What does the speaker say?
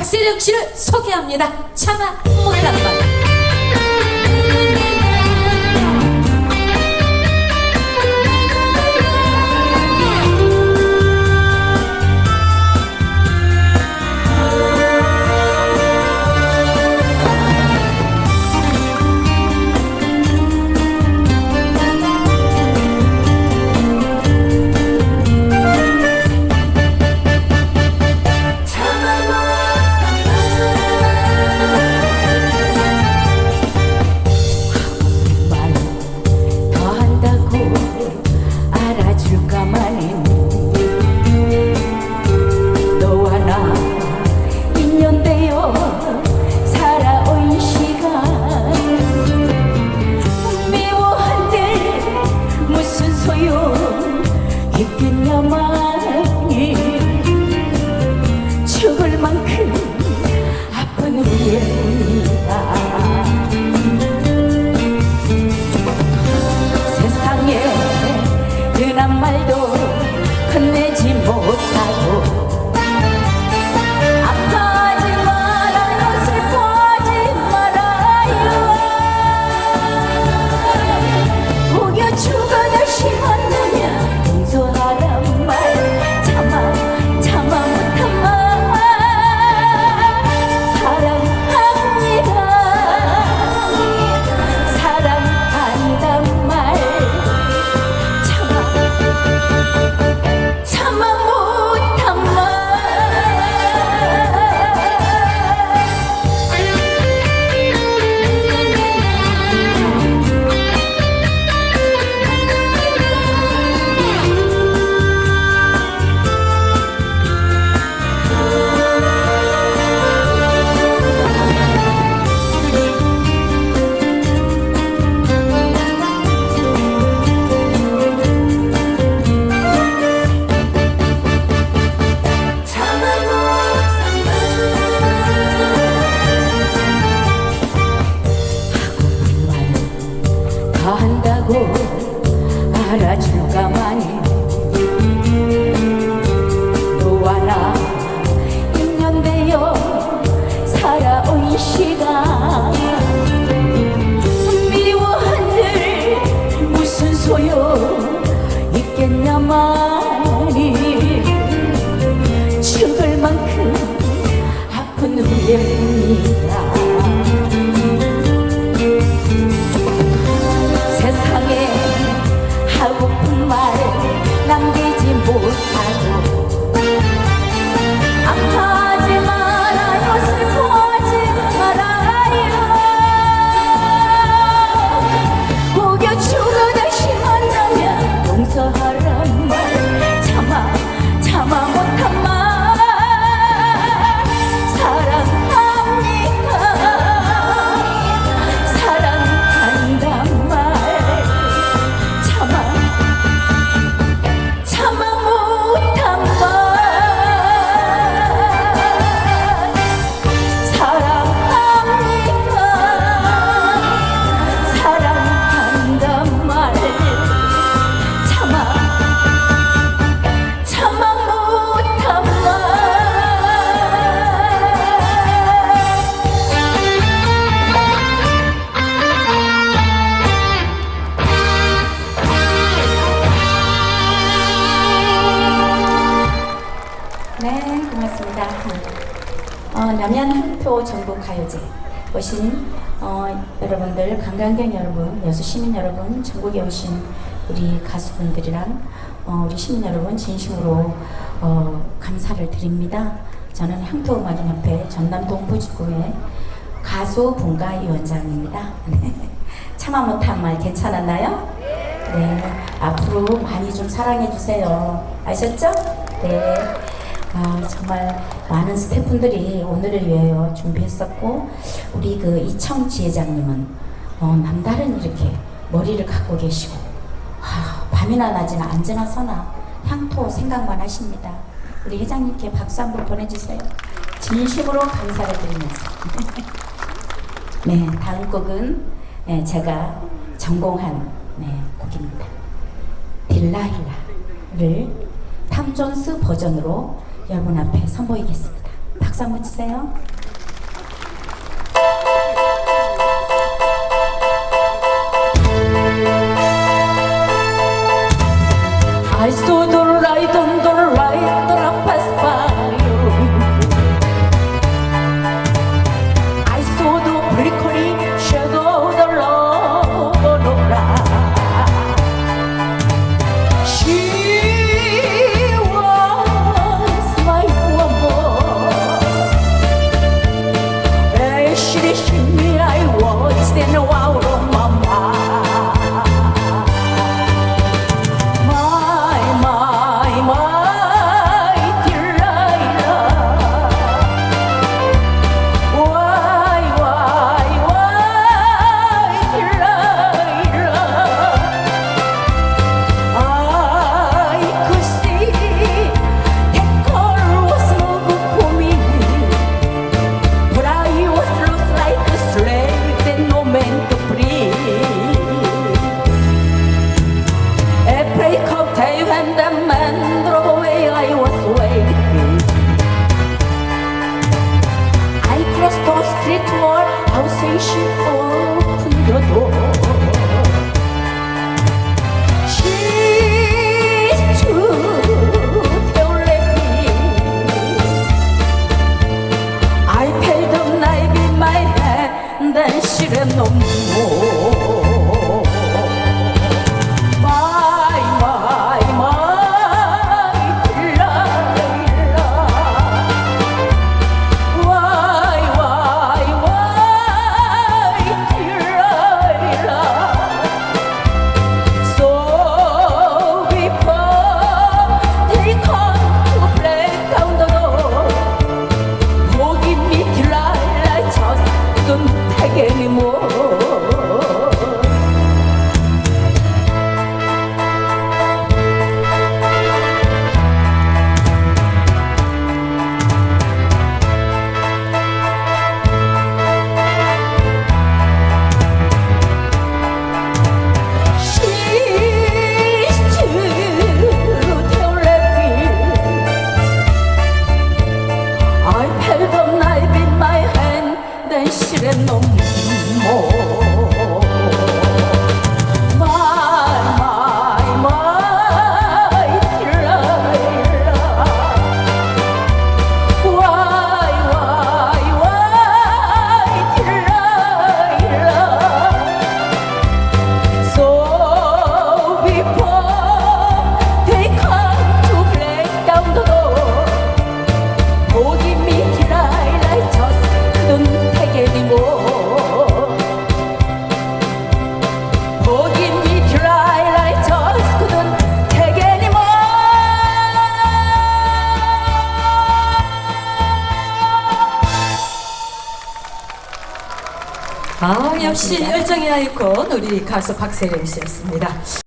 박세령 씨를 소개합니다. 차마 못한 말. 고맙습니다. 어, 남양 한표 전국 가요제 오신 어, 여러분들, 관광객 여러분, 여수 시민 여러분, 전국에 오신 우리 가수분들이랑 어, 우리 시민 여러분 진심으로 어, 감사를 드립니다. 저는 향토음악인협회 전남 동부지구의 가수 분과위원장입니다. 참아 못한 말 괜찮았나요? 네, 앞으로 많이 좀 사랑해 주세요. 아셨죠? 네. 아, 정말 많은 스태프분들이 오늘을 위하여 준비했었고, 우리 그 이청 지회장님은 어, 남다른 이렇게 머리를 갖고 계시고, 아, 밤이나 낮이나 언제나 서나 향토 생각만 하십니다. 우리 회장님께 박수 한번 보내주세요. 진심으로 감사를 드리면서. 네, 다음 곡은 네, 제가 전공한 네, 곡입니다. 딜라일라를 탐존스 버전으로 여러분 앞에 선보이겠습니다. 박수 한번 주세요. Alsatian open the door. She's too pale I paid the knife in my hand, then she ran no more. 끊임없이 열정이 아이콘 우리 가수 박세림 씨였습니다.